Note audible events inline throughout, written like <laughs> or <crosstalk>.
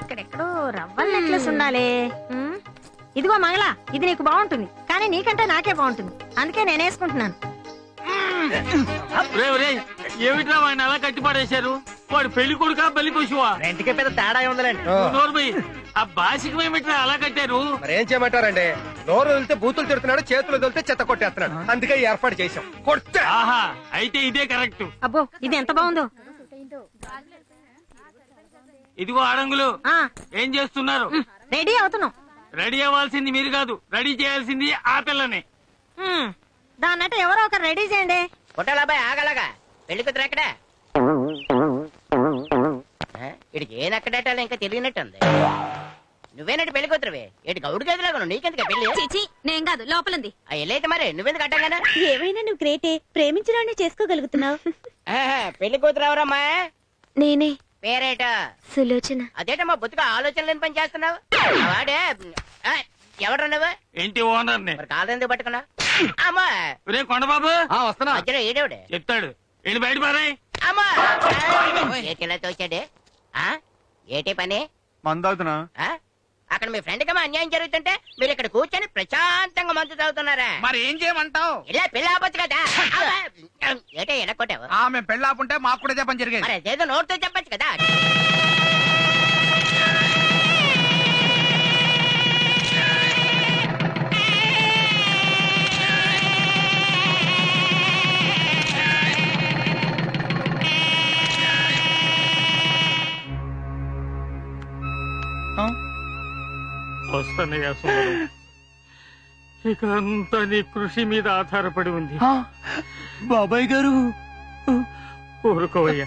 ఇక్కడెక్కడో రవ్వల నెక్లెస్ ఉండాలి. ఇదిగో మంగళ ఇది నీకు బాగుంటుంది. కానీ నీకంటే నాకే బాగుంటుంది. అందుకే నేను వేసుకుంటున్నాను. రే రే ఏమిట్రా వాడిని అలా కట్టి పడేశారు వాడు పెళ్ళి కొడుకా పెళ్ళి పశువా? రెంటికే పెద్ద తేడా ఉందిలేండి. నోర్మయ్య ఆ బాసికం ఏమిట్రా అలా కట్టారు? మరి ఏం చేయమంటారండి? నోరు వదిలితే బూతులు తిడుతున్నాడు చేతులు వదిలితే చెత్త కొట్టేస్తున్నాడు. అందుకే ఏర్పాటు చేశాం. కొట్టే! ఆహా అయితే ఇదే కరెక్ట్. అబ్బో ఇది ఎంత బాగుందో. ఇదిగో ఆడంగులు ఆ. ఏం చేస్తున్నారు? రెడీ అవుతున్నాం. రెడీ అవ్వాల్సింది మీరు కాదు రెడీ చేయాల్సింది ఆ పిల్లని. దాన్నట్టు ఎవరో ఒకరు రెడీ చేయండి. కొట్టాలబ్బాయి ఆగలగా. పెళ్ళి కూతురు ఎక్కడ? ఇడికి ఏ నక్కడేటాలో ఇంకా తెలియనట్టుంది. నువ్వేనట్టు పెళ్ళి కూతురువే? ఇటు గౌడు గదిలాగా నీకెందుకు పెళ్ళి? చిచి నేను కాదు లోపలింది. ఆ, ఎల్లైతే మరి నువ్వెందుకు అడ్డంగానా ఏమైనా నువ్వు గ్రేటే ప్రేమించడాన్ని చేసుకోగలుగుతున్నావు. <laughs> పెళ్ళి కూతురు ఎవరమ్మా? నేనే. పేరేట? సులోచన. అదేటమ్మా బుద్ధిగా ఆలోచన లేని పని చేస్తున్నావు? వాడే ఆ, ఎవడ్రా నువ్వు? ఇంటి ఓనర్ని మరి కాలు ఎందుకు పట్టుకున్నా అమ్మా! రే కొండబాబు! వస్తున్నా. మధ్యలో ఏడేవిడే చెప్తాడు. వెళ్ళి బయట పారాయి? అమ్మా! ఏటిలా తోచాడే? ఆ ఏటి పని? మందవుతున్నా? అక్కడ మీ ఫ్రెండ్ కమా అన్యాయం జరుగుతుంటే మీరు ఇక్కడ కూర్చొని ప్రశాంతంగా మందు తాగుతున్నారా? మరి ఏం చేయమంటావు? ఇలా పిల్ల ఆపొచ్చు కదా. ఏటే ఎడకొట్టావు ఆమె పెళ్ళాపుంటే మాకు కూడా చెప్పని జరిగేది. మరి అదేదో నోటితో చెప్పొచ్చు కదా. వస్తానయ్యా సుందరం. ఇక అంతా నీ కృషి మీద ఆధారపడి ఉంది. బాబాయ్ గారు. ఊరుకోవయ్యా.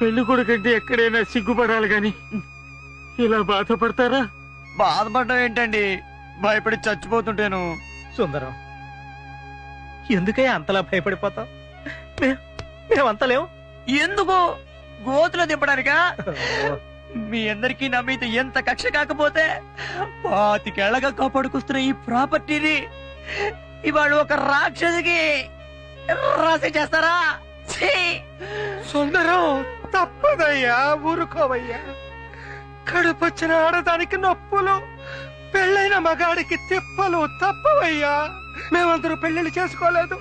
పెళ్ళి కొడుకంటే ఎక్కడైనా సిగ్గుపడాలి గాని ఇలా బాధపడతారా? బాధపడ్డం ఏంటండి? భయపడి చచ్చిపోతుంటేను. సుందరం ఎందుకయ్యా అంతలా భయపడిపోతావు? మేమంత లేవు. ఎందుకు? గోతులో దింపడానికా? మీ అందరికీ నా మీద ఎంత కక్ష కాకపోతే పాతికేళ్ళగా కాపాడుకొస్తున్న ఈ ప్రాపర్టీని ఇవాళ ఒక రాక్షసికి రాసి చేస్తారా! సుందరం తప్పదయ్యా ఊరుకోవయ్యా. కడుపొచ్చిన ఆడదానికి నొప్పులు పెళ్ళైన మగాడికి తిప్పలు తప్పవయ్యా. మేమందరూ పెళ్ళిళ్ళు చేసుకోలేదు.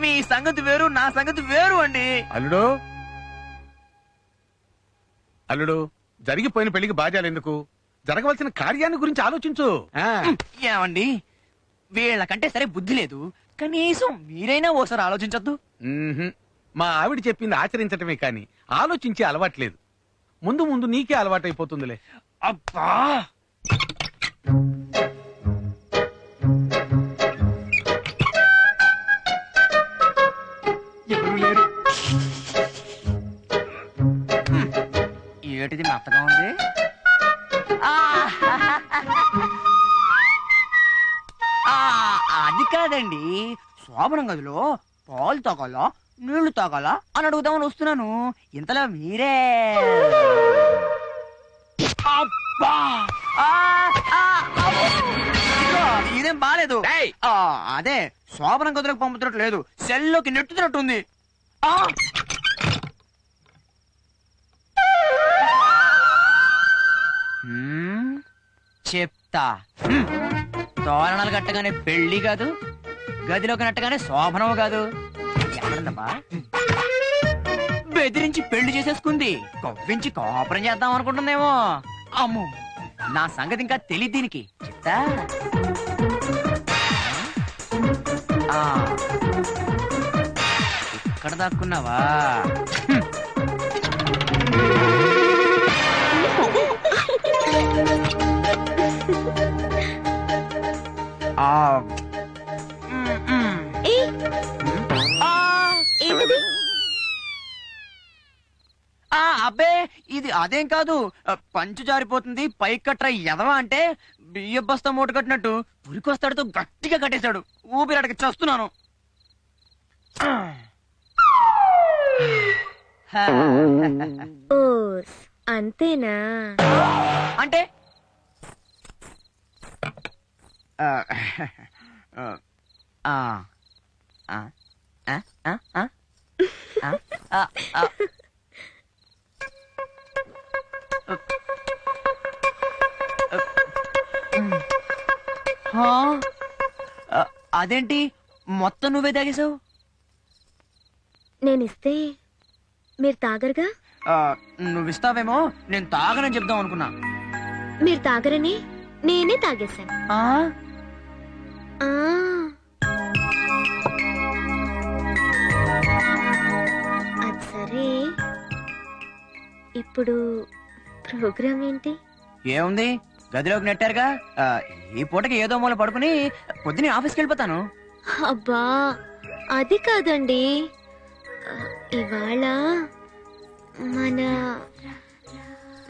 మీ సంగతి వేరు నా సంగతి వేరు అండి. అల్లుడు? అల్లుడు జరిగిపోయిన పెళ్ళికి బాధ్యాలు ఎందుకు? జరగవలసిన కార్యాన్ని గురించి ఆలోచించు. ఆ, ఏమండి? వీళ్ళకంటే సరే బుద్ధి లేదు. కనీసం మీరైనా ఓసారి ఆలోచించొద్దు. మ్మ్హ్మ్. మా ఆవిడ చెప్పింది ఆచరించటమే కాని ఆలోచించే అలవాట్లేదు. ముందు ముందు నీకే అలవాటైపోతుందిలే. అబ్బా! శోభనం గదిలో పాలు తాగాలా నీళ్ళు తాగాలా అని అడుగుదామని వస్తున్నాను ఇంతలో మీరే అబ్బా ఆ, ఆ, అబ్బో! ఇదిగో, ఇదేం బాలేదు ఏయ్! ఆ, అదే శోభనం గదిలోకి పంపుతున్నట్టు లేదు సెల్లోకి నెట్టుతున్నట్టుంది ఆ! హ్మ్, చెప్తా హ్మ్. తోరణాలు కట్టగానే పెళ్ళి కాదు గదిలోకి నట్టగానే శోభనము కాదు. ఎక్కడుందమ్మా బెదిరించి పెళ్ళి చేసేసుకుంది. కొవ్వించి కోపరం చేద్దాం అనుకుంటుందేమో. అమ్ము నా సంగతి ఇంకా తెలియదు దీనికి. చెప్తా ఇక్కడ దాక్కున్నావా? ఆ. అబ్బే ఇది అదేం కాదు. పంచు జారిపోతుంది పైకి కట్ర ఎదవా అంటే బియ్య బస్తా మూట కట్టినట్టు ఉరికొస్తాడుతో గట్టిగా కట్టేశాడు. ఊపిరాడకి చస్తున్నాను. అంతేనా? అంటే? ఆ, ఆ, ఆ, ఆ, ఆ, అదేంటి? మొత్తం నువ్వే తాగేశావు? నేనిస్తే మీరు తాగరుగా? ఆ, నువ్వు ఇస్తావేమో నేను తాగనని చెప్దాం అనుకున్నా. మీరు తాగరని నేనే తాగేశాను. ఆ, ఆ. అది సరే. ఇప్పుడు ప్రోగ్రామ్ ఏంటి? ఏముంది? గదిలోకి నెట్టారుగా? ఆ, ఈ పూటకి ఏదో మూల పడుకుని పొద్దునే ఆఫీస్కి వెళ్ళిపోతాను. అబ్బా అది కాదండి. ఆ, ఇవాళ మన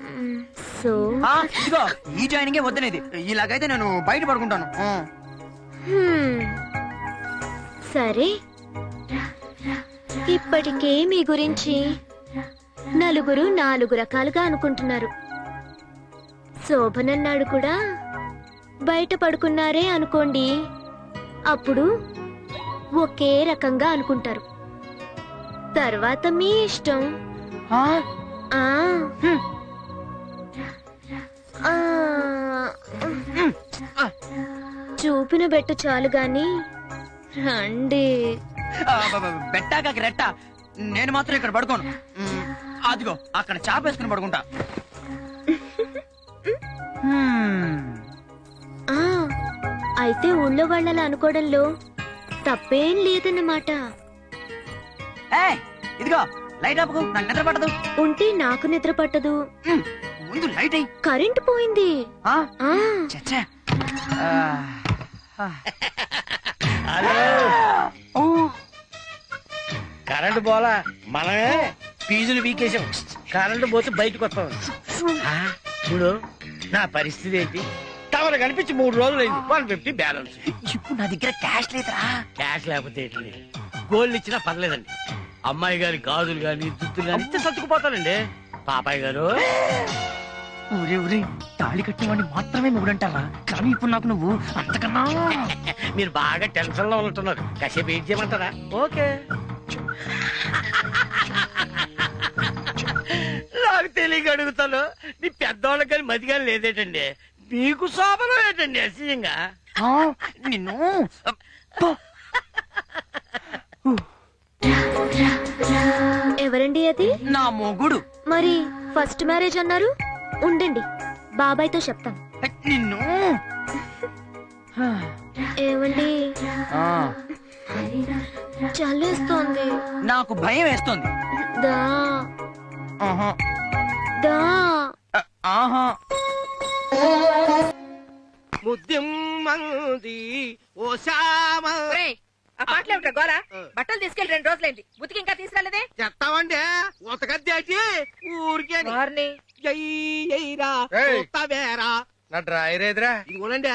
మ్, సో ఆ, ఇదిగో ఈ జాయినింగే వద్దనేది. ఇలాగైతే నేను బయట పడుకుంటాను. ఆ. హ్మ్. సరే. ఇప్పటికే మీ గురించి నలుగురు నాలుగు రకాలుగా అనుకుంటున్నారు. శోభనన్నాడు కూడా. బయట పడుకున్నారే అనుకోండి. అప్పుడు ఒకే రకంగా అనుకుంటారు. తర్వాత మీ ఇష్టం. ఆ. చూపిన బెట్టు చాలు గాని. రండి. బెట్టాక రెట్ట. నేను మాత్రం ఇక్కడ పడుకోను. అదిగో అక్కడ చాప వేసుకుని పడుకుంటా. ఆ అయితే ఊళ్ళో వాళ్ళలా అనుకోవడంలో తప్పేం లేదన్నమాట. ఏయ్, ఇదిగో లైట్ ఆపుకు నాకు నిద్ర పట్టదు. ఉంటే నాకు నిద్ర పట్టదు. మ్, ముందు లైట్ అయ్యి కరెంటు పోయింది. ఆ, ఆ. చచ్చా. ఆ, ఆ. హలో. ఓ, కరెంట్ పోలా? మనమే ఫీజులు వీకేసాం కరెంట్ పోతే బయటకు వస్తాం. ఆ, చూడు. నా పరిస్థితి ఏంటి? తమరు కనిపించి మూడు రోజులైంది. One fifty balance. ఇప్పుడు నా దగ్గర క్యాష్ లేదురా. క్యాష్ లేకపోతే ఏంటి? గోల్డ్ ఇచ్చినా పర్లేదండి. అమ్మాయి గారి గాజులు గాని దుద్దులు గాని ఇస్తే సర్దుకుపోతానండి. పాపాయ్ గారు. ఊరే ఊరే తాళి కట్టినవాడిని మాత్రమే మొగుడంటారా? కానీ ఇప్పుడు నాకు నువ్వు అంతకన్నా మీరు బాగా టెన్షన్లో ఉంటున్నారు కాసేపు ఏం చేయమంటారా? ఓకే. తెలియక అడుగుతాను. నీ పెద్దవాళ్ళకి కానీ మతి కానీ లేదేటండి. మీకు శోభనం ఏంటండి అసహ్యంగా? ఆ, నిన్ను. ఎవరండి అది? నా మొగుడు. మరి ఫస్ట్ మ్యారేజ్ అన్నారు? ఉండండి బాబాయ్తో చెప్తాం నిన్ను? ఏమండి? ఆ, చల్లేస్తోంది. నాకు భయం వేస్తోంది. దా. ఆహా దా ఆ, ఆహా ముద్దిమ్మంది ఓ శ్యామ. ఆ గోరా బట్టలు తీసుకెళ్ళి రెండు రోజులైంది. ఉతికి ఇంకా తీసుకురాలేదే చెప్తామండి ఉతకద్దేటి ఊరికే వారిని. నా డ్రాయర్ ఏదిరా ఇదిగోనండి.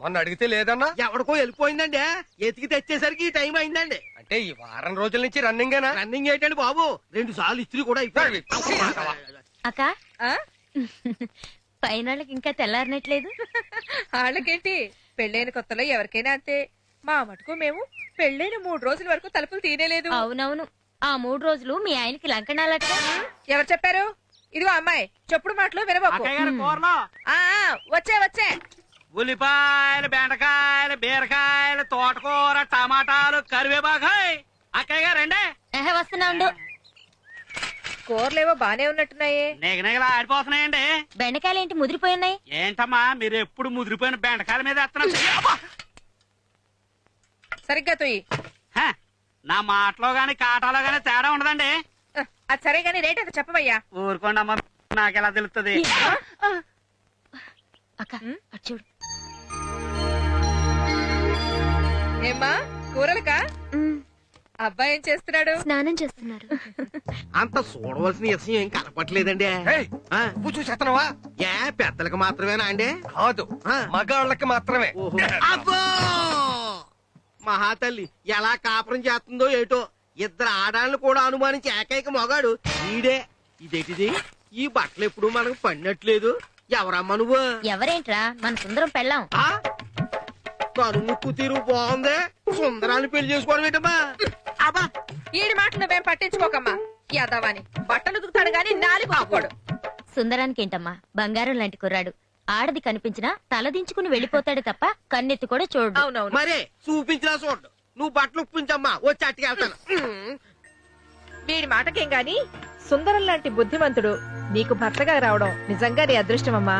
మొన్న అడిగితే లేదన్నా? ఎవడికో వెళ్ళిపోయిందండి. ఎతికి తెచ్చేసరికి ఈ టైం అయిందండి. అంటే ఈ వారం రోజుల నుంచి రన్నింగ్ రన్నింగ్ ఏంటండి బాబు? రెండు సార్లు ఇస్త్రీ కూడా అయిపోయింది. అక్క? <laughs> పైన వాళ్ళకి ఇంకా తెల్లారినట్లేదు. వాళ్ళకేంటి <laughs> పెళ్ళైన కొత్తలో ఎవరికైనా అంతే. మా మటుకు మేము పెళ్ళైన మూడు రోజుల వరకు తలుపులు తీనేలేదు అవునవును. ఆ మూడు రోజులు మీ ఆయనకి లంకణాలట ఎవరు చెప్పారు? ఇదిగో అమ్మాయి చెప్పుడు మాటలు వినబాకు. అక్కయ్య గారి కూరలో. ఆ, ఆ, వచ్చే వచ్చే. ఉల్లిపాయలు బెండకాయలు బీరకాయలు తోటకూర టమాటాలు కరివేపాకాయ్ అక్కయ్య గారు రండి. ఎహ వస్తున్నా ఉండు కూరలేవో బానే ఉన్నట్టున్నాయే. నిగనిగలా ఆడిపోతున్నాయండి. బెండకాయలు ఏంటి ముదిరిపోయి ఉన్నాయి ఏంటమ్మా మీరు ఎప్పుడు ముదిరిపోయిన బెండకాయల మీద! సరిగ్గా తొయ్యి. హ, నా మాటలో గాని కాటాలో గాని తేడా ఉండదండి. అది సరే గానీ రేట్ ఎంత చెప్పవయ్యా? ఊరుకోండి అమ్మా నాకెలా తెలుస్తుంది అక్క అటు చూడు. ఏమ్మా కూరలకా? అబ్బాయి ఏం చేస్తున్నాడు? స్నానం చేస్తున్నారు. అంత చూడవలసిన విషయం ఏం కనపట్లేదండి. నువ్వు చూసేస్తున్నావా ఏ పెద్దలకు మాత్రమేనా అండి? కాదు ఆ. మగాళ్ళకి మాత్రమే. ఓహో. అబ్బో! మహాతల్లి ఎలా కాపురం చేస్తుందో ఏటో ఇద్దరు ఆడాలను కూడా అనుమానించి ఏకైక మొగాడు ఈడే. ఇదేటిది? ఈ బట్టలు ఎప్పుడు మనకు పడినట్లేదు. ఎవరమ్మా నువ్వు? ఎవరేంట్రా? మన సుందరం పెళ్ళాం. ఆ? కను ముక్కు తీరు బాగుంది. సుందరాన్ని పెళ్ళి చేసుకోవడం ఏంటమ్మా? అబ్బా ఈడి మాటలు నువ్వేం పట్టించుకోకమ్మా. యాదవాని బట్టలు ఉతుకుతాడు గాని నాలి బాకోడు సుందరానికి ఏంటమ్మా బంగారం లాంటి కుర్రాడు. ఆడది కనిపించినా తలదించుకుని వెళ్ళిపోతాడు తప్ప కన్నెత్తి కూడా చూడు అవునవును. మరే చూపించినా చూడు నువ్వు బట్టలు ఉప్పించమ్మా వచ్చి అట్టుకెళ్తాను వీడి మాటకేం గాని? సుందరం లాంటి బుద్ధిమంతుడు నీకు భర్తగా రావడం నిజంగా నీ అదృష్టమమ్మా.